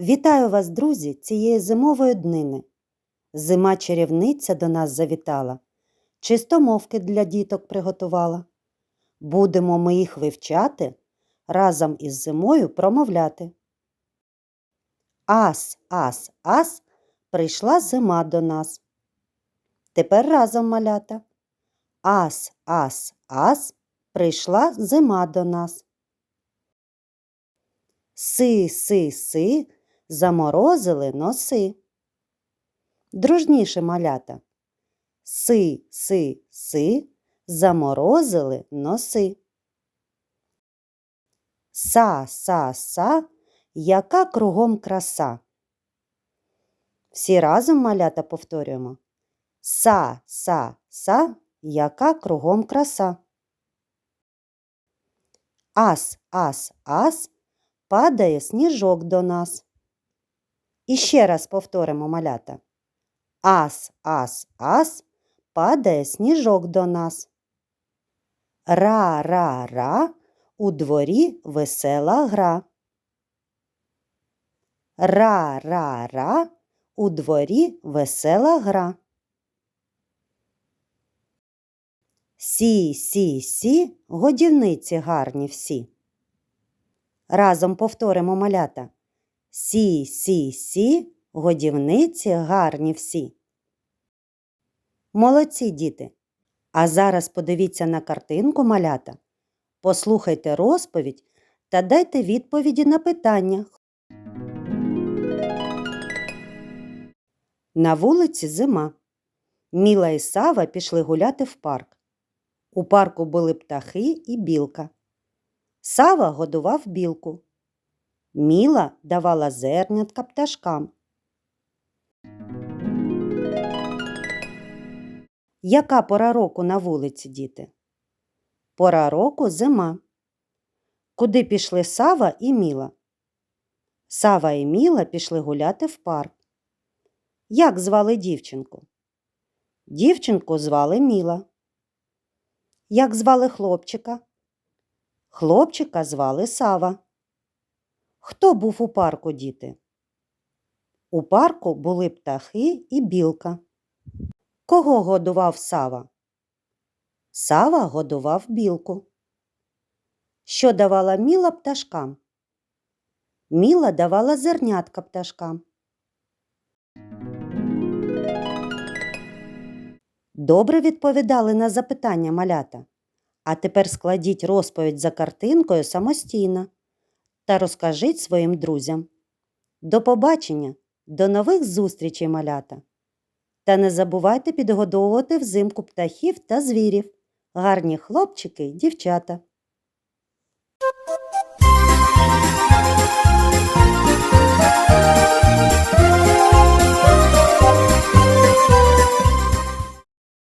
Вітаю вас, друзі, цієї зимової днини. Зима чарівниця до нас завітала, чистомовки для діток приготувала. Будемо ми їх вивчати, разом із зимою промовляти. Ас, ас, ас, прийшла зима до нас. Тепер разом малята. Ас, ас, ас, прийшла зима до нас. Си, си, си, заморозили носи. Дружніше малята. Си, си, си, заморозили носи. Са, са, са, яка кругом краса. Всі разом малята повторюємо. Са, са, са, яка кругом краса. Ас, ас, ас, падає сніжок до нас. І ще раз повторимо малята. Ас, ас, ас, падає сніжок до нас. Ра, ра, ра, у дворі весела гра. Ра, ра, ра, у дворі весела гра. Сі, сі, сі, годівниці гарні всі. Разом повторимо малята. Сі, сі, сі, годівниці гарні всі. Молодці діти. А зараз подивіться на картинку малята, послухайте розповідь та дайте відповіді на питання. На вулиці зима. Міла і Сава пішли гуляти в парк. У парку були птахи і білка. Сава годував білку. Міла давала зернятка пташкам. Яка пора року на вулиці, діти? Пора року зима. Куди пішли Сава і Міла? Сава і Міла пішли гуляти в парк. Як звали дівчинку? Дівчинку звали Міла. Як звали хлопчика? Хлопчика звали Сава. Хто був у парку, діти? У парку були птахи і білка. Кого годував Сава? Сава годував білку. Що давала Міла пташкам? Міла давала зернятка пташкам. Добре відповідали на запитання малята. А тепер складіть розповідь за картинкою самостійно та розкажіть своїм друзям. До побачення, до нових зустрічей, малята! Та не забувайте підгодовувати взимку птахів та звірів, гарні хлопчики й дівчата.